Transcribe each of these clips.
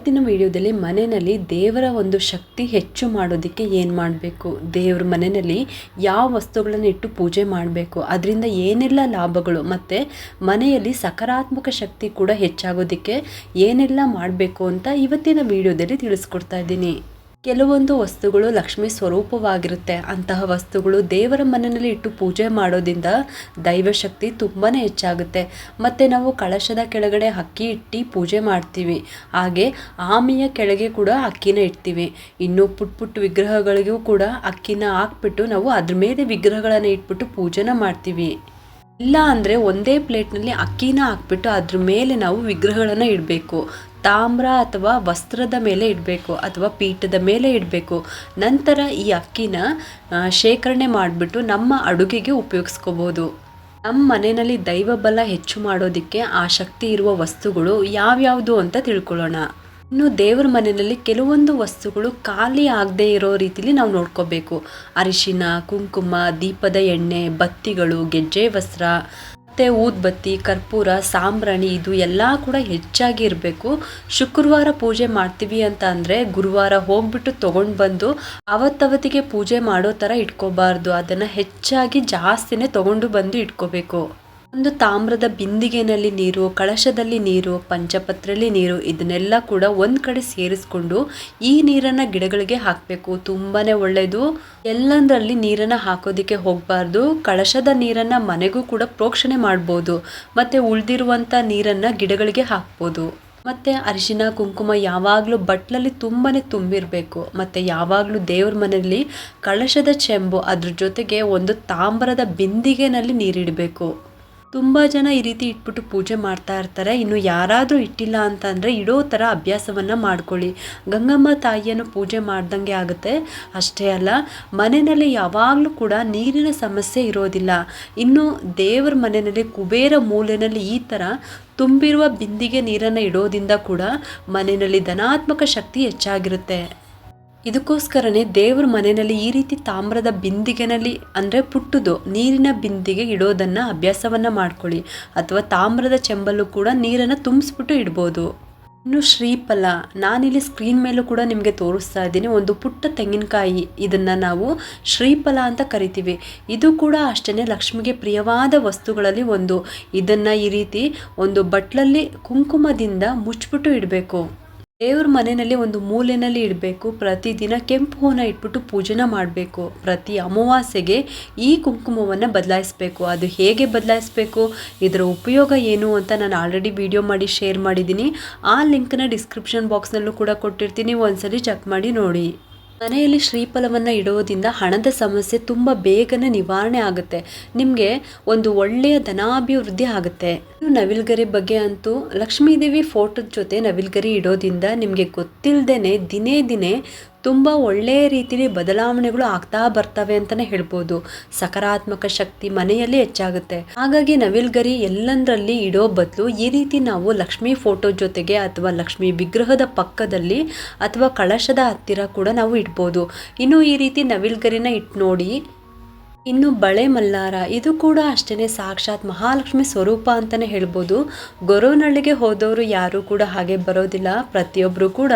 ಇವತ್ತಿನ ವಿಡಿಯೋದಲ್ಲಿ ಮನೆಯಲ್ಲಿ ದೇವರ ಒಂದು ಶಕ್ತಿ ಹೆಚ್ಚು ಮಾಡೋದಕ್ಕೆ ಏನು ಮಾಡಬೇಕು? ದೇವ್ರ ಮನೆಯಲ್ಲಿ ಯಾವ ವಸ್ತುಗಳನ್ನು ಇಟ್ಟು ಪೂಜೆ ಮಾಡಬೇಕು? ಅದರಿಂದ ಏನೆಲ್ಲ ಲಾಭಗಳು? ಮತ್ತು ಮನೆಯಲ್ಲಿ ಸಕಾರಾತ್ಮಕ ಶಕ್ತಿ ಕೂಡ ಹೆಚ್ಚಾಗೋದಕ್ಕೆ ಏನೆಲ್ಲ ಮಾಡಬೇಕು ಅಂತ ಇವತ್ತಿನ ವಿಡಿಯೋದಲ್ಲಿ ತಿಳಿಸ್ಕೊಡ್ತಾ ಇದ್ದೀನಿ. ಕೆಲವೊಂದು ವಸ್ತುಗಳು ಲಕ್ಷ್ಮಿ ಸ್ವರೂಪವಾಗಿರುತ್ತೆ. ಅಂತಹ ವಸ್ತುಗಳು ದೇವರ ಮನೆಯಲ್ಲಿ ಇಟ್ಟು ಪೂಜೆ ಮಾಡೋದ್ರಿಂದ ದೈವಶಕ್ತಿ ತುಂಬಾ ಹೆಚ್ಚಾಗುತ್ತೆ. ಮತ್ತು ನಾವು ಕಳಶದ ಕೆಳಗಡೆ ಅಕ್ಕಿ ಇಟ್ಟು ಪೂಜೆ ಮಾಡ್ತೀವಿ. ಹಾಗೆ ಆಮೆಯ ಕೆಳಗೆ ಕೂಡ ಅಕ್ಕಿನ ಇಡ್ತೀವಿ. ಇನ್ನು ಪುಟ್ ಪುಟ್ಟ ವಿಗ್ರಹಗಳಿಗೂ ಕೂಡ ಅಕ್ಕಿನ ಹಾಕ್ಬಿಟ್ಟು ನಾವು ಅದ್ರ ಮೇಲೆ ವಿಗ್ರಹಗಳನ್ನು ಇಟ್ಬಿಟ್ಟು ಪೂಜೆನ ಮಾಡ್ತೀವಿ. ಇಲ್ಲ ಅಂದರೆ ಒಂದೇ ಪ್ಲೇಟ್ನಲ್ಲಿ ಅಕ್ಕಿನ ಹಾಕ್ಬಿಟ್ಟು ಅದ್ರ ಮೇಲೆ ನಾವು ವಿಗ್ರಹಗಳನ್ನು ಇಡಬೇಕು. ತಾಮ್ರ ಅಥವಾ ವಸ್ತ್ರದ ಮೇಲೆ ಇಡಬೇಕು ಅಥವಾ ಪೀಠದ ಮೇಲೆ ಇಡಬೇಕು. ನಂತರ ಈ ಅಕ್ಕಿನ ಶೇಖರಣೆ ಮಾಡಿಬಿಟ್ಟು ನಮ್ಮ ಅಡುಗೆಗೆ ಉಪಯೋಗಿಸ್ಕೋಬೋದು. ನಮ್ಮ ಮನೆಯಲ್ಲಿ ದೈವ ಬಲ ಹೆಚ್ಚು ಮಾಡೋದಕ್ಕೆ ಆ ಶಕ್ತಿ ಇರುವ ವಸ್ತುಗಳು ಯಾವ್ಯಾವುದು ಅಂತ ತಿಳ್ಕೊಳ್ಳೋಣ. ಇನ್ನು ದೇವರ ಮನೆಯಲ್ಲಿ ಕೆಲವೊಂದು ವಸ್ತುಗಳು ಖಾಲಿ ಆಗದೆ ಇರೋ ರೀತಿಲಿ ನಾವು ನೋಡ್ಕೋಬೇಕು. ಅರಿಶಿನ, ಕುಂಕುಮ, ದೀಪದ ಎಣ್ಣೆ, ಬತ್ತಿಗಳು, ಗೆಜ್ಜೆ, ವಸ್ತ್ರ. ಮತ್ತು ಊದ್ಬತ್ತಿ, ಕರ್ಪೂರ, ಸಾಂಬ್ರಾಣಿ ಇದು ಎಲ್ಲ ಕೂಡ ಹೆಚ್ಚಾಗಿ ಇರಬೇಕು. ಶುಕ್ರವಾರ ಪೂಜೆ ಮಾಡ್ತೀವಿ ಅಂತ ಅಂದರೆ ಗುರುವಾರ ಹೋಗ್ಬಿಟ್ಟು ತೊಗೊಂಡು ಬಂದು ಅವತ್ತವತ್ತಿಗೆ ಪೂಜೆ ಮಾಡೋ ಥರ ಇಟ್ಕೋಬಾರ್ದು. ಅದನ್ನು ಹೆಚ್ಚಾಗಿ ಜಾಸ್ತಿನೇ ತೊಗೊಂಡು ಬಂದು ಇಟ್ಕೋಬೇಕು. ಒಂದು ತಾಮ್ರದ ಬಿಂದಿಗೆನಲ್ಲಿ ನೀರು, ಕಳಶದಲ್ಲಿ ನೀರು ಪಂಚಪತ್ರಲ್ಲಿ ನೀರು, ಇದನ್ನೆಲ್ಲ ಕೂಡ ಒಂದು ಕಡೆ ಸೇರಿಸ್ಕೊಂಡು ಈ ನೀರನ್ನು ಗಿಡಗಳಿಗೆ ಹಾಕಬೇಕು. ತುಂಬಾ ಒಳ್ಳೆಯದು ಎಲ್ಲಂದರಲ್ಲಿ ನೀರನ್ನು ಹಾಕೋದಕ್ಕೆ ಹೋಗಬಾರ್ದು. ಕಳಶದ ನೀರನ್ನು ಮನೆಗೂ ಕೂಡ ಪ್ರೋಕ್ಷಣೆ ಮಾಡ್ಬೋದು. ಮತ್ತು ಉಳಿದಿರುವಂಥ ನೀರನ್ನು ಗಿಡಗಳಿಗೆ ಹಾಕ್ಬೋದು. ಮತ್ತು ಅರಿಶಿನ, ಕುಂಕುಮ ಯಾವಾಗಲೂ ಬಟ್ಲಲ್ಲಿ ತುಂಬಾ ತುಂಬಿರಬೇಕು. ಮತ್ತು ಯಾವಾಗಲೂ ದೇವ್ರ ಮನೆಯಲ್ಲಿ ಕಳಶದ ಚೆಂಬು ಅದ್ರ ಜೊತೆಗೆ ಒಂದು ತಾಮ್ರದ ಬಿಂದಿಗೆನಲ್ಲಿ ನೀರಿಡಬೇಕು. ತುಂಬ ಜನ ಈ ರೀತಿ ಇಟ್ಬಿಟ್ಟು ಪೂಜೆ ಮಾಡ್ತಾ ಇರ್ತಾರೆ. ಇನ್ನು ಯಾರಾದರೂ ಇಟ್ಟಿಲ್ಲ ಅಂತಂದರೆ ಇಡೋ ಥರ ಅಭ್ಯಾಸವನ್ನು ಮಾಡ್ಕೊಳ್ಳಿ. ಗಂಗಮ್ಮ ತಾಯಿಯನ್ನು ಪೂಜೆ ಮಾಡ್ದಂಗೆ ಆಗುತ್ತೆ. ಅಷ್ಟೇ ಅಲ್ಲ, ಮನೆಯಲ್ಲಿ ಯಾವಾಗಲೂ ಕೂಡ ನೀರಿನ ಸಮಸ್ಯೆ ಇರೋದಿಲ್ಲ. ಇನ್ನು ದೇವರ ಮನೆಯಲ್ಲಿ ಕುಬೇರ ಮೂಲೆಯಲ್ಲಿ ಈ ಥರ ತುಂಬಿರುವ ಬಿಂದಿಗೆ ನೀರನ್ನು ಇಡೋದಿಂದ ಕೂಡ ಮನೆಯಲ್ಲಿ ಧನಾತ್ಮಕ ಶಕ್ತಿ ಹೆಚ್ಚಾಗಿರುತ್ತೆ. ಇದಕ್ಕೋಸ್ಕರನೇ ದೇವ್ರ ಮನೆಯಲ್ಲಿ ಈ ರೀತಿ ತಾಮ್ರದ ಬಿಂದಿಗೆನಲ್ಲಿ ಅಂದರೆ ಪುಟ್ಟದು, ನೀರಿನ ಬಿಂದಿಗೆ ಇಡೋದನ್ನು ಅಭ್ಯಾಸವನ್ನು ಮಾಡ್ಕೊಳ್ಳಿ. ಅಥವಾ ತಾಮ್ರದ ಚೆಂಬಲ್ಲೂ ಕೂಡ ನೀರನ್ನು ತುಂಬಿಸ್ಬಿಟ್ಟು ಇಡ್ಬೋದು. ಇನ್ನು ಶ್ರೀಫಲ, ನಾನಿಲ್ಲಿ ಸ್ಕ್ರೀನ್ ಮೇಲೂ ಕೂಡ ನಿಮಗೆ ತೋರಿಸ್ತಾ ಇದ್ದೀನಿ. ಒಂದು ಪುಟ್ಟ ತೆಂಗಿನಕಾಯಿ, ಇದನ್ನು ನಾವು ಶ್ರೀಫಲ ಅಂತ ಕರಿತೀವಿ. ಇದು ಕೂಡ ಅಷ್ಟೇ ಲಕ್ಷ್ಮಿಗೆ ಪ್ರಿಯವಾದ ವಸ್ತುಗಳಲ್ಲಿ ಒಂದು. ಇದನ್ನು ಈ ರೀತಿ ಒಂದು ಬಟ್ಲಲ್ಲಿ ಕುಂಕುಮದಿಂದ ಮುಚ್ಚಿಬಿಟ್ಟು ಇಡಬೇಕು. ದೇವ್ರ ಮನೆಯಲ್ಲಿ ಒಂದು ಮೂಲೆಯಲ್ಲಿ ಇಡಬೇಕು. ಪ್ರತಿದಿನ ಕೆಂಪು ಹೂನ ಇಟ್ಬಿಟ್ಟು ಪೂಜೆನ ಮಾಡಬೇಕು. ಪ್ರತಿ ಅಮಾವಾಸ್ಯೆಗೆ ಈ ಕುಂಕುಮವನ್ನು ಬದಲಾಯಿಸಬೇಕು. ಅದು ಹೇಗೆ ಬದಲಾಯಿಸಬೇಕು? ಇದರ ಉಪಯೋಗ ಏನು ಅಂತ ನಾನು ಆಲ್ರೆಡಿ ವಿಡಿಯೋ ಮಾಡಿ ಶೇರ್ ಮಾಡಿದ್ದೀನಿ. ಆ ಲಿಂಕ್ನ ಡಿಸ್ಕ್ರಿಪ್ಷನ್ ಬಾಕ್ಸ್ನಲ್ಲೂ ಕೂಡ ಕೊಟ್ಟಿರ್ತೀನಿ. ಒಂದ್ಸಲಿ ಚೆಕ್ ಮಾಡಿ ನೋಡಿ. ಮನೆಯಲ್ಲಿ ಶ್ರೀಫಲವನ್ನು ಇಡೋದ್ರಿಂದ ಹಣದ ಸಮಸ್ಯೆ ತುಂಬ ಬೇಗನೆ ನಿವಾರಣೆ ಆಗುತ್ತೆ. ನಿಮಗೆ ಒಂದು ಒಳ್ಳೆಯ ಧನಾಭಿವೃದ್ಧಿ ಆಗುತ್ತೆ. ನವಿಲ್ಗರಿ ಬಗ್ಗೆ ಅಂತೂ ಲಕ್ಷ್ಮೀದೇವಿ ಫೋಟೋದ ಜೊತೆ ನವಿಲ್ಗರಿ ಇಡೋದ್ರಿಂದ ನಿಮಗೆ ಗೊತ್ತಿಲ್ಲದೇನೆ ದಿನೇ ದಿನೇ ತುಂಬ ಒಳ್ಳೆಯ ರೀತಿಯಲ್ಲಿ ಬದಲಾವಣೆಗಳು ಆಗ್ತಾ ಬರ್ತವೆ ಅಂತಲೇ ಹೇಳ್ಬೋದು. ಸಕಾರಾತ್ಮಕ ಶಕ್ತಿ ಮನೆಯಲ್ಲಿ ಹೆಚ್ಚಾಗುತ್ತೆ. ಹಾಗಾಗಿ ನವಿಲ್ಗರಿ ಎಲ್ಲಂದ್ರಲ್ಲಿ ಇಡೋ ಬದಲು ಈ ರೀತಿ ನಾವು ಲಕ್ಷ್ಮೀ ಫೋಟೋ ಜೊತೆಗೆ ಅಥವಾ ಲಕ್ಷ್ಮಿ ವಿಗ್ರಹದ ಪಕ್ಕದಲ್ಲಿ ಅಥವಾ ಕಳಶದ ಹತ್ತಿರ ಕೂಡ ನಾವು ಇಡ್ಬೋದು. ಇನ್ನು ಈ ರೀತಿ ನವಿಲ್ಗರಿನ ಇಟ್ಟು ನೋಡಿ ಇನ್ನು ಬಳೆ ಮಲ್ಲಾರ, ಇದು ಕೂಡ ಅಷ್ಟೇ ಸಾಕ್ಷಾತ್ ಮಹಾಲಕ್ಷ್ಮಿ ಸ್ವರೂಪ ಅಂತಲೇ ಹೇಳ್ಬೋದು. ಗೊರೋನಳ್ಳಿಗೆ ಹೋದವರು ಯಾರೂ ಕೂಡ ಹಾಗೆ ಬರೋದಿಲ್ಲ. ಪ್ರತಿಯೊಬ್ಬರು ಕೂಡ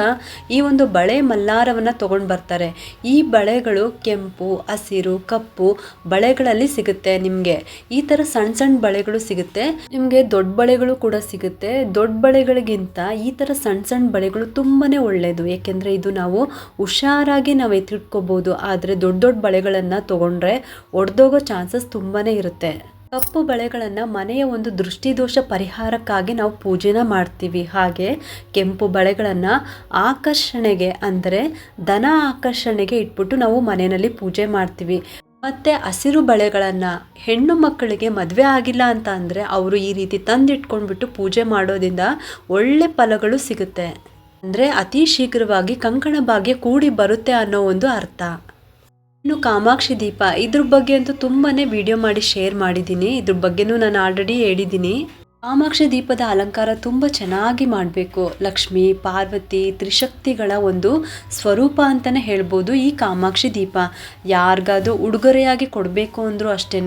ಈ ಒಂದು ಬಳೆ ಮಲ್ಲಾರವನ್ನು ತೊಗೊಂಡು ಬರ್ತಾರೆ. ಈ ಬಳೆಗಳು ಕೆಂಪು, ಹಸಿರು, ಕಪ್ಪು ಬಳೆಗಳಲ್ಲಿ ಸಿಗುತ್ತೆ ನಿಮಗೆ. ಈ ಥರ ಸಣ್ಣ ಸಣ್ಣ ಬಳೆಗಳು ಸಿಗುತ್ತೆ. ನಿಮಗೆ ದೊಡ್ಡ ಬಳೆಗಳು ಕೂಡ ಸಿಗುತ್ತೆ. ದೊಡ್ಡ ಬಳೆಗಳಿಗಿಂತ ಈ ಥರ ಸಣ್ಣ ಸಣ್ಣ ಬಳೆಗಳು ತುಂಬಾ ಒಳ್ಳೆಯದು ಏಕೆಂದರೆ ಇದು ನಾವು ಹುಷಾರಾಗಿ ನಾವು ಎತ್ತಿಟ್ಕೋಬೋದು ಆದರೆ ದೊಡ್ಡ ದೊಡ್ಡ ಬಳೆಗಳನ್ನು ತೊಗೊಂಡ್ರೆ ಒಡೆದೋಗೋ ಚಾನ್ಸಸ್ ತುಂಬಾ ಇರುತ್ತೆ. ಕಪ್ಪು ಬಳೆಗಳನ್ನು ಮನೆಯ ಒಂದು ದೃಷ್ಟಿದೋಷ ಪರಿಹಾರಕ್ಕಾಗಿ ನಾವು ಪೂಜೆನ ಮಾಡ್ತೀವಿ. ಹಾಗೆ ಕೆಂಪು ಬಳೆಗಳನ್ನು ಆಕರ್ಷಣೆಗೆ ಅಂದರೆ ದನ ಆಕರ್ಷಣೆಗೆ ಇಟ್ಬಿಟ್ಟು ನಾವು ಮನೆಯಲ್ಲಿ ಪೂಜೆ ಮಾಡ್ತೀವಿ. ಮತ್ತು ಹಸಿರು ಬಳೆಗಳನ್ನು ಹೆಣ್ಣು ಮಕ್ಕಳಿಗೆ ಮದುವೆ ಆಗಿಲ್ಲ ಅಂತ ಅಂದರೆ ಅವರು ಈ ರೀತಿ ತಂದಿಟ್ಕೊಂಡ್ಬಿಟ್ಟು ಪೂಜೆ ಮಾಡೋದ್ರಿಂದ ಒಳ್ಳೆ ಫಲಗಳು ಸಿಗುತ್ತೆ. ಅಂದರೆ ಅತಿ ಶೀಘ್ರವಾಗಿ ಕಂಕಣ ಭಾಗ್ಯ ಕೂಡಿ ಬರುತ್ತೆ ಅನ್ನೋ ಒಂದು ಅರ್ಥ. ಇನ್ನು ಕಾಮಾಕ್ಷಿ ದೀಪ, ಇದ್ರ ಬಗ್ಗೆ ಅಂತೂ ತುಂಬಾನೇ ವಿಡಿಯೋ ಮಾಡಿ ಶೇರ್ ಮಾಡಿದ್ದೀನಿ. ಇದ್ರ ಬಗ್ಗೆನೂ ನಾನು ಆಲ್ರೆಡಿ ಹೇಳಿದ್ದೀನಿ. ಕಾಮಾಕ್ಷಿ ದೀಪದ ಅಲಂಕಾರ ತುಂಬ ಚೆನ್ನಾಗಿ ಮಾಡಬೇಕು. ಲಕ್ಷ್ಮಿ, ಪಾರ್ವತಿ, ತ್ರಿಶಕ್ತಿಗಳ ಒಂದು ಸ್ವರೂಪ ಅಂತಲೇ ಹೇಳ್ಬೋದು ಈ ಕಾಮಾಕ್ಷಿ ದೀಪ. ಯಾರಿಗಾದ್ರೂ ಉಡುಗೊರೆಯಾಗಿ ಕೊಡಬೇಕು ಅಂದರೂ ಅಷ್ಟೇ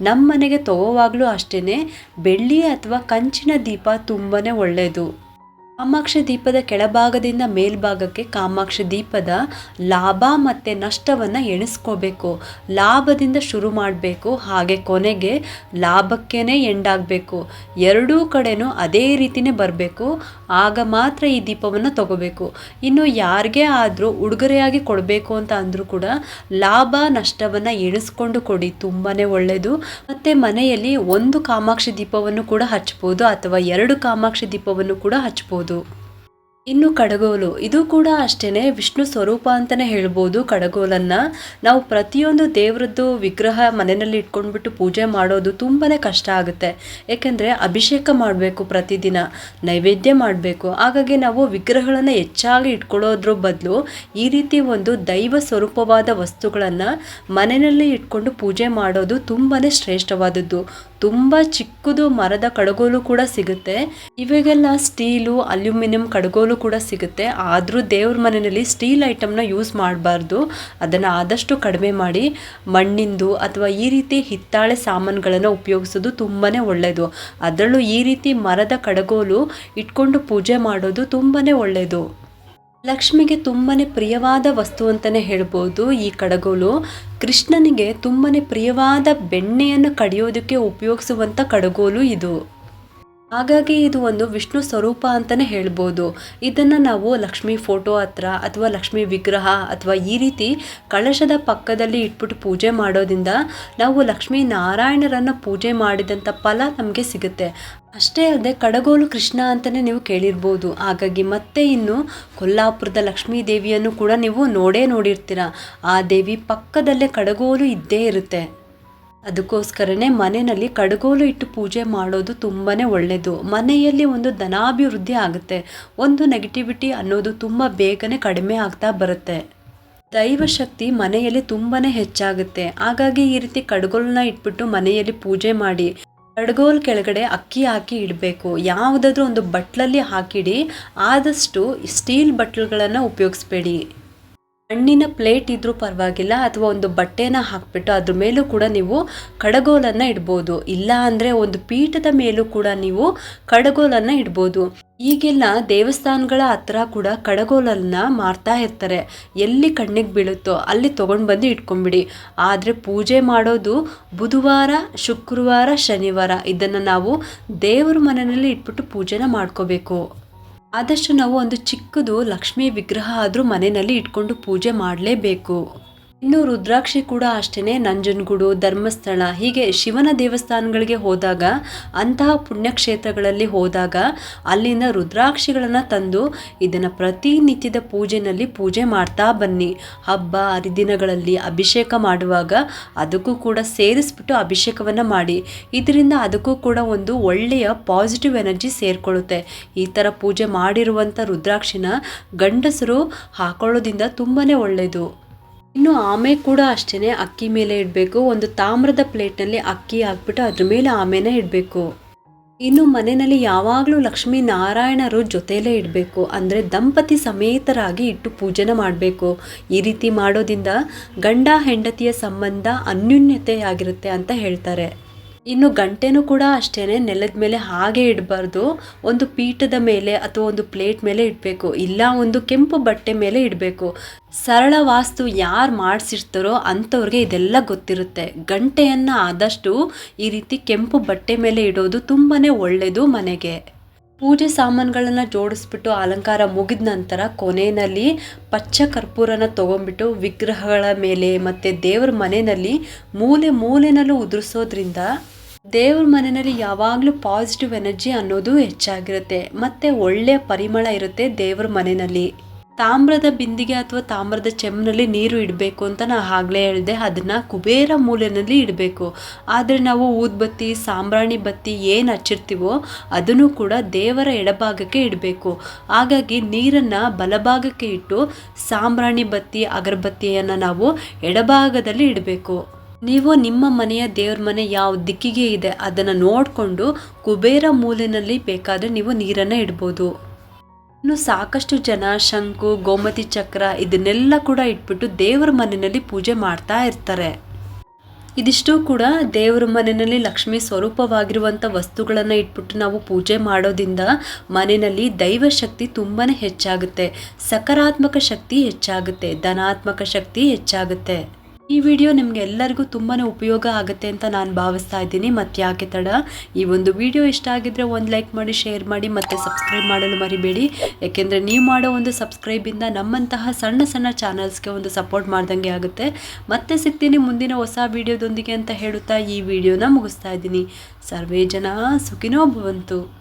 ನಮ್ಮ ಮನೆಗೆ ತಗೋವಾಗಲೂ ಅಷ್ಟೇ ಬೆಳ್ಳಿ ಅಥವಾ ಕಂಚಿನ ದೀಪ ತುಂಬಾ ಒಳ್ಳೆಯದು ಕಾಮಾಕ್ಷಿ ದೀಪದ ಕೆಳಭಾಗದಿಂದ ಮೇಲ್ಭಾಗಕ್ಕೆ ಕಾಮಾಕ್ಷ ದೀಪದ ಲಾಭ ಮತ್ತು ನಷ್ಟವನ್ನು ಎಣಿಸ್ಕೋಬೇಕು. ಲಾಭದಿಂದ ಶುರು ಮಾಡಬೇಕು. ಹಾಗೆ ಕೊನೆಗೆ ಲಾಭಕ್ಕೇ ಎಂಡಾಗಬೇಕು. ಎರಡೂ ಕಡೆನೂ ಅದೇ ರೀತಿನೇ ಬರಬೇಕು. ಆಗ ಮಾತ್ರ ಈ ದೀಪವನ್ನು ತಗೋಬೇಕು. ಇನ್ನು ಯಾರಿಗೆ ಆದರೂ ಉಡುಗೊರೆಯಾಗಿ ಕೊಡಬೇಕು ಅಂತ ಅಂದರೂ ಕೂಡ ಲಾಭ, ನಷ್ಟವನ್ನು ಎಣಿಸ್ಕೊಂಡು ಕೊಡಿ. ತುಂಬಾ ಒಳ್ಳೆಯದು ಮತ್ತು ಮನೆಯಲ್ಲಿ ಒಂದು ಕಾಮಾಕ್ಷಿ ದೀಪವನ್ನು ಕೂಡ ಹಚ್ಬೋದು ಅಥವಾ ಎರಡು ಕಾಮಾಕ್ಷಿ ದೀಪವನ್ನು ಕೂಡ ಹಚ್ಬೋದು. ಇನ್ನು ಕಡಗೋಲು. ಇದು ಕೂಡ ಅಷ್ಟೇ ವಿಷ್ಣು ಸ್ವರೂಪ ಅಂತಲೇ ಹೇಳ್ಬೋದು ಕಡಗೋಲನ್ನು. ನಾವು ಪ್ರತಿಯೊಂದು ದೇವರದ್ದು ವಿಗ್ರಹ ಮನೆಯಲ್ಲಿ ಇಟ್ಕೊಂಡ್ಬಿಟ್ಟು ಪೂಜೆ ಮಾಡೋದು ತುಂಬಾ ಕಷ್ಟ ಆಗುತ್ತೆ. ಏಕೆಂದರೆ ಅಭಿಷೇಕ ಮಾಡಬೇಕು ಪ್ರತಿದಿನ, ನೈವೇದ್ಯ ಮಾಡಬೇಕು. ಹಾಗಾಗಿ ನಾವು ವಿಗ್ರಹಗಳನ್ನು ಹೆಚ್ಚಾಗಿ ಇಟ್ಕೊಳ್ಳೋದ್ರ ಬದಲು ಈ ರೀತಿ ಒಂದು ದೈವ ಸ್ವರೂಪವಾದ ವಸ್ತುಗಳನ್ನು ಮನೆಯಲ್ಲಿ ಇಟ್ಕೊಂಡು ಪೂಜೆ ಮಾಡೋದು ತುಂಬಾ ಶ್ರೇಷ್ಠವಾದದ್ದು. ತುಂಬ ಚಿಕ್ಕದು ಮರದ ಕಡಗೋಲು ಕೂಡ ಸಿಗುತ್ತೆ. ಇವಾಗೆಲ್ಲ ಸ್ಟೀಲು, ಅಲ್ಯೂಮಿನಿಯಂ ಕಡಗೋಲು ಕೂಡ ಸಿಗುತ್ತೆ. ಆದರೂ ದೇವ್ರ ಮನೆಯಲ್ಲಿ ಸ್ಟೀಲ್ ಐಟಮ್ನ ಯೂಸ್ ಮಾಡಬಾರ್ದು. ಅದನ್ನು ಆದಷ್ಟು ಕಡಿಮೆ ಮಾಡಿ, ಮಣ್ಣಿಂದು ಅಥವಾ ಈ ರೀತಿ ಹಿತ್ತಾಳೆ ಸಾಮಾನುಗಳನ್ನು ಉಪಯೋಗಿಸೋದು ತುಂಬಾ ಒಳ್ಳೆಯದು ಅದರಲ್ಲೂ ಈ ರೀತಿ ಮರದ ಕಡಗೋಲು ಇಟ್ಕೊಂಡು ಪೂಜೆ ಮಾಡೋದು ತುಂಬಾ ಒಳ್ಳೆಯದು ಲಕ್ಷ್ಮಿಗೆ ತುಂಬಾ ಪ್ರಿಯವಾದ ವಸ್ತು ಅಂತಲೇ ಹೇಳ್ಬೋದು ಈ ಕಡಗೋಲು ಕೃಷ್ಣನಿಗೆ ತುಂಬಾ ಪ್ರಿಯವಾದ ಬೆಣ್ಣೆಯನ್ನು ಕಡಿಯೋದಕ್ಕೆ ಉಪಯೋಗಿಸುವಂಥ ಕಡಗೋಲು ಇದು. ಹಾಗಾಗಿ ಇದು ಒಂದು ವಿಷ್ಣು ಸ್ವರೂಪ ಅಂತಲೇ ಹೇಳ್ಬೋದು. ಇದನ್ನು ನಾವು ಲಕ್ಷ್ಮಿ ಫೋಟೋ ಹತ್ರ ಅಥವಾ ಲಕ್ಷ್ಮಿ ವಿಗ್ರಹ ಅಥವಾ ಈ ರೀತಿ ಕಳಶದ ಪಕ್ಕದಲ್ಲಿ ಇಟ್ಬಿಟ್ಟು ಪೂಜೆ ಮಾಡೋದ್ರಿಂದ ನಾವು ಲಕ್ಷ್ಮೀ ನಾರಾಯಣರನ್ನು ಪೂಜೆ ಮಾಡಿದಂಥ ಫಲ ನಮಗೆ ಸಿಗುತ್ತೆ. ಅಷ್ಟೇ ಅಲ್ಲದೆ ಕಡಗೋಲು ಕೃಷ್ಣ ಅಂತಲೇ ನೀವು ಕೇಳಿರ್ಬೋದು. ಹಾಗಾಗಿ ಮತ್ತೆ ಇನ್ನು ಕೊಲ್ಲಾಪುರದ ಲಕ್ಷ್ಮೀ ದೇವಿಯನ್ನು ಕೂಡ ನೀವು ನೋಡೇ ನೋಡಿರ್ತೀರ. ಆ ದೇವಿ ಪಕ್ಕದಲ್ಲೇ ಕಡಗೋಲು ಇದ್ದೇ ಇರುತ್ತೆ. ಅದಕ್ಕೋಸ್ಕರನೇ ಮನೆಯಲ್ಲಿ ಕಡಗೋಲು ಇಟ್ಟು ಪೂಜೆ ಮಾಡೋದು ತುಂಬಾ ಒಳ್ಳೆಯದು ಮನೆಯಲ್ಲಿ ಒಂದು ಧನಾಭಿವೃದ್ಧಿ ಆಗುತ್ತೆ. ಒಂದು ನೆಗೆಟಿವಿಟಿ ಅನ್ನೋದು ತುಂಬ ಬೇಗನೆ ಕಡಿಮೆ ಆಗ್ತಾ ಬರುತ್ತೆ. ದೈವಶಕ್ತಿ ಮನೆಯಲ್ಲಿ ತುಂಬಾ ಹೆಚ್ಚಾಗುತ್ತೆ. ಹಾಗಾಗಿ ಈ ರೀತಿ ಕಡಗೋಲನ್ನ ಇಟ್ಬಿಟ್ಟು ಮನೆಯಲ್ಲಿ ಪೂಜೆ ಮಾಡಿ, ಕಡ್ಗೋಲ್ ಕೆಳಗಡೆ ಅಕ್ಕಿ ಹಾಕಿ ಇಡಬೇಕು. ಯಾವುದಾದ್ರೂ ಒಂದು ಬಟ್ಲಲ್ಲಿ ಹಾಕಿಡಿ, ಆದಷ್ಟು ಸ್ಟೀಲ್ ಬಟ್ಲುಗಳನ್ನು ಉಪಯೋಗಿಸ್ಬೇಡಿ. ಮಣ್ಣಿನ ಪ್ಲೇಟ್ ಇದ್ರೂ ಪರವಾಗಿಲ್ಲ ಅಥವಾ ಒಂದು ಬಟ್ಟೆನ ಹಾಕ್ಬಿಟ್ಟು ಅದ್ರ ಮೇಲೂ ಕೂಡ ನೀವು ಕಡಗೋಲನ್ನು ಇಡ್ಬೋದು. ಇಲ್ಲ ಅಂದರೆ ಒಂದು ಪೀಠದ ಮೇಲೂ ಕೂಡ ನೀವು ಕಡಗೋಲನ್ನು ಇಡ್ಬೋದು. ಈಗೆಲ್ಲ ದೇವಸ್ಥಾನಗಳ ಹತ್ರ ಕೂಡ ಕಡಗೋಲನ್ನ ಮಾರ್ತಾ ಇರ್ತಾರೆ. ಎಲ್ಲಿ ಕಣ್ಣಿಗೆ ಬೀಳುತ್ತೋ ಅಲ್ಲಿ ತೊಗೊಂಡು ಬಂದು ಇಟ್ಕೊಂಬಿಡಿ ಆದರೆ ಪೂಜೆ ಮಾಡೋದು ಬುಧವಾರ, ಶುಕ್ರವಾರ, ಶನಿವಾರ. ಇದನ್ನು ನಾವು ದೇವರ ಮನೆಯಲ್ಲಿ ಇಟ್ಬಿಟ್ಟು ಪೂಜೆನ ಮಾಡ್ಕೋಬೇಕು. ಆದಷ್ಟು ನಾವು ಒಂದು ಚಿಕ್ಕದು ಲಕ್ಷ್ಮೀ ವಿಗ್ರಹ ಆದರೂ ಮನೆಯಲ್ಲಿ ಇಟ್ಕೊಂಡು ಪೂಜೆ ಮಾಡಲೇಬೇಕು. ಇನ್ನು ರುದ್ರಾಕ್ಷಿ ಕೂಡ ಅಷ್ಟೇ ನಂಜನಗೂಡು, ಧರ್ಮಸ್ಥಳ, ಹೀಗೆ ಶಿವನ ದೇವಸ್ಥಾನಗಳಿಗೆ ಹೋದಾಗ, ಅಂತಹ ಪುಣ್ಯಕ್ಷೇತ್ರಗಳಲ್ಲಿ ಹೋದಾಗ ಅಲ್ಲಿನ ರುದ್ರಾಕ್ಷಿಗಳನ್ನು ತಂದು ಇದನ್ನು ಪ್ರತಿನಿತ್ಯದ ಪೂಜೆನಲ್ಲಿ ಪೂಜೆ ಮಾಡ್ತಾ ಬನ್ನಿ. ಹಬ್ಬ, ಹರಿದಿನಗಳಲ್ಲಿ ಅಭಿಷೇಕ ಮಾಡುವಾಗ ಅದಕ್ಕೂ ಕೂಡ ಸೇರಿಸ್ಬಿಟ್ಟು ಅಭಿಷೇಕವನ್ನು ಮಾಡಿ. ಇದರಿಂದ ಅದಕ್ಕೂ ಕೂಡ ಒಂದು ಒಳ್ಳೆಯ ಪಾಸಿಟಿವ್ ಎನರ್ಜಿ ಸೇರಿಕೊಳ್ಳುತ್ತೆ. ಈ ಥರ ಪೂಜೆ ಮಾಡಿರುವಂಥ ರುದ್ರಾಕ್ಷಿನ ಗಂಡಸರು ಹಾಕೊಳ್ಳೋದಿಂದ ತುಂಬಾ ಒಳ್ಳೆಯದು ಇನ್ನು ಆಮೆ ಕೂಡ ಅಷ್ಟೇ ಅಕ್ಕಿ ಮೇಲೆ ಇಡಬೇಕು. ಒಂದು ತಾಮ್ರದ ಪ್ಲೇಟ್ನಲ್ಲಿ ಅಕ್ಕಿ ಹಾಕ್ಬಿಟ್ಟು ಅದ್ರ ಮೇಲೆ ಆಮೆನ ಇಡಬೇಕು. ಇನ್ನು ಮನೆಯಲ್ಲಿ ಯಾವಾಗಲೂ ಲಕ್ಷ್ಮೀ ನಾರಾಯಣರು ಜೊತೆಯಲ್ಲೇ ಇಡಬೇಕು. ಅಂದರೆ ದಂಪತಿ ಸಮೇತರಾಗಿ ಇಟ್ಟು ಪೂಜೆನ ಮಾಡಬೇಕು. ಈ ರೀತಿ ಮಾಡೋದಿಂದ ಗಂಡ ಹೆಂಡತಿಯ ಸಂಬಂಧ ಅನ್ಯೂನ್ಯತೆಯಾಗಿರುತ್ತೆ ಅಂತ ಹೇಳ್ತಾರೆ. ಇನ್ನು ಗಂಟೆನೂ ಕೂಡ ಅಷ್ಟೇ ನೆಲದ ಮೇಲೆ ಹಾಗೆ ಇಡಬಾರ್ದು. ಒಂದು ಪೀಠದ ಮೇಲೆ ಅಥವಾ ಒಂದು ಪ್ಲೇಟ್ ಮೇಲೆ ಇಡಬೇಕು. ಇಲ್ಲ, ಒಂದು ಕೆಂಪು ಬಟ್ಟೆ ಮೇಲೆ ಇಡಬೇಕು. ಸರಳ ವಾಸ್ತು ಯಾರು ಮಾಡಿಸಿರ್ತಾರೋ ಅಂಥವ್ರಿಗೆ ಇದೆಲ್ಲ ಗೊತ್ತಿರುತ್ತೆ. ಗಂಟೆಯನ್ನು ಆದಷ್ಟು ಈ ರೀತಿ ಕೆಂಪು ಬಟ್ಟೆ ಮೇಲೆ ಇಡೋದು ತುಂಬಾ ಒಳ್ಳೆಯದು ಮನೆಗೆ. ಪೂಜೆ ಸಾಮಾನುಗಳನ್ನು ಜೋಡಿಸ್ಬಿಟ್ಟು ಅಲಂಕಾರ ಮುಗಿದ ನಂತರ ಕೊನೆಯಲ್ಲಿ ಪಚ್ಚ ಕರ್ಪೂರನ ತೊಗೊಂಡ್ಬಿಟ್ಟು ವಿಗ್ರಹಗಳ ಮೇಲೆ ಮತ್ತು ದೇವ್ರ ಮನೆಯಲ್ಲಿ ಮೂಲೆ ಮೂಲೆನಲ್ಲೂ ಉದುರಿಸೋದ್ರಿಂದ ದೇವ್ರ ಮನೆಯಲ್ಲಿ ಯಾವಾಗಲೂ ಪಾಸಿಟಿವ್ ಎನರ್ಜಿ ಅನ್ನೋದು ಹೆಚ್ಚಾಗಿರುತ್ತೆ. ಮತ್ತು ಒಳ್ಳೆಯ ಪರಿಮಳ ಇರುತ್ತೆ ದೇವ್ರ ಮನೆಯಲ್ಲಿ. ತಾಮ್ರದ ಬಿಂದಿಗೆ ಅಥವಾ ತಾಮ್ರದ ಚೆಮ್ನಲ್ಲಿ ನೀರು ಇಡಬೇಕು ಅಂತ ನಾ ಆಗಲೇ ಹೇಳಿದೆ, ಅದನ್ನು ಕುಬೇರ ಮೂಲೆಯಲ್ಲಿ ಇಡಬೇಕು. ಆದರೆ ನಾವು ಊದ್ಬತ್ತಿ ಸಾಂಬ್ರಾಣಿ ಬತ್ತಿ ಏನು ಹಚ್ಚಿರ್ತೀವೋ ಅದನ್ನು ಕೂಡ ದೇವರ ಎಡಭಾಗಕ್ಕೆ ಇಡಬೇಕು. ಹಾಗಾಗಿ ನೀರನ್ನು ಬಲಭಾಗಕ್ಕೆ ಇಟ್ಟು ಸಾಂಬ್ರಾಣಿ ಬತ್ತಿ, ಅಗರಬತ್ತಿಯನ್ನು ನಾವು ಎಡಭಾಗದಲ್ಲಿ ಇಡಬೇಕು. ನೀವು ನಿಮ್ಮ ಮನೆಯ ದೇವ್ರ ಮನೆ ಯಾವ ದಿಕ್ಕಿಗೆ ಇದೆ ಅದನ್ನು ನೋಡಿಕೊಂಡು ಕುಬೇರ ಮೂಲೆಯಲ್ಲಿ ಬೇಕಾದರೆ ನೀವು ನೀರನ್ನು ಇಡ್ಬೋದು. ಇನ್ನು ಸಾಕಷ್ಟು ಜನ, ಶಂಕು, ಗೋಮತಿ ಚಕ್ರ ಇದನ್ನೆಲ್ಲ ಕೂಡ ಇಟ್ಬಿಟ್ಟು ದೇವರ ಮನೆಯಲ್ಲಿ ಪೂಜೆ ಮಾಡ್ತಾ ಇರ್ತಾರೆ. ಇದಿಷ್ಟು ಕೂಡ ದೇವರ ಮನೆಯಲ್ಲಿ ಲಕ್ಷ್ಮಿ ಸ್ವರೂಪವಾಗಿರುವಂಥ ವಸ್ತುಗಳನ್ನು ಇಟ್ಬಿಟ್ಟು ನಾವು ಪೂಜೆ ಮಾಡೋದ್ರಿಂದ ಮನೆಯಲ್ಲಿ ದೈವ ಶಕ್ತಿ ತುಂಬಾ ಹೆಚ್ಚಾಗುತ್ತೆ. ಸಕಾರಾತ್ಮಕ ಶಕ್ತಿ ಹೆಚ್ಚಾಗುತ್ತೆ. ಧನಾತ್ಮಕ ಶಕ್ತಿ ಹೆಚ್ಚಾಗುತ್ತೆ. ಈ ವಿಡಿಯೋ ನಿಮಗೆ ಎಲ್ಲರಿಗೂ ತುಂಬಾ ಉಪಯೋಗ ಆಗುತ್ತೆ ಅಂತ ನಾನು ಭಾವಿಸ್ತಾ ಇದ್ದೀನಿ. ಮತ್ತು ಯಾಕೆ ತಡ? ಈ ಒಂದು ವಿಡಿಯೋ ಇಷ್ಟ ಆಗಿದ್ರೆ ಒಂದು ಲೈಕ್ ಮಾಡಿ, ಶೇರ್ ಮಾಡಿ, ಮತ್ತೆ ಸಬ್ಸ್ಕ್ರೈಬ್ ಮಾಡಲು ಮರಿಬೇಡಿ. ಯಾಕೆಂದರೆ ನೀವು ಮಾಡೋ ಒಂದು ಸಬ್ಸ್ಕ್ರೈಬಿಂದ ನಮ್ಮಂತಹ ಸಣ್ಣ ಸಣ್ಣ ಚಾನಲ್ಸ್ಗೆ ಒಂದು ಸಪೋರ್ಟ್ ಮಾಡ್ದಂಗೆ ಆಗುತ್ತೆ. ಮತ್ತೆ ಸಿಗ್ತೀನಿ ಮುಂದಿನ ಹೊಸ ವಿಡಿಯೋದೊಂದಿಗೆ ಅಂತ ಹೇಳುತ್ತಾ ಈ ವಿಡಿಯೋನ ಮುಗಿಸ್ತಾ ಇದ್ದೀನಿ. ಸರ್ವೇ ಜನ ಸುಖಿನೋ ಭವಂತು.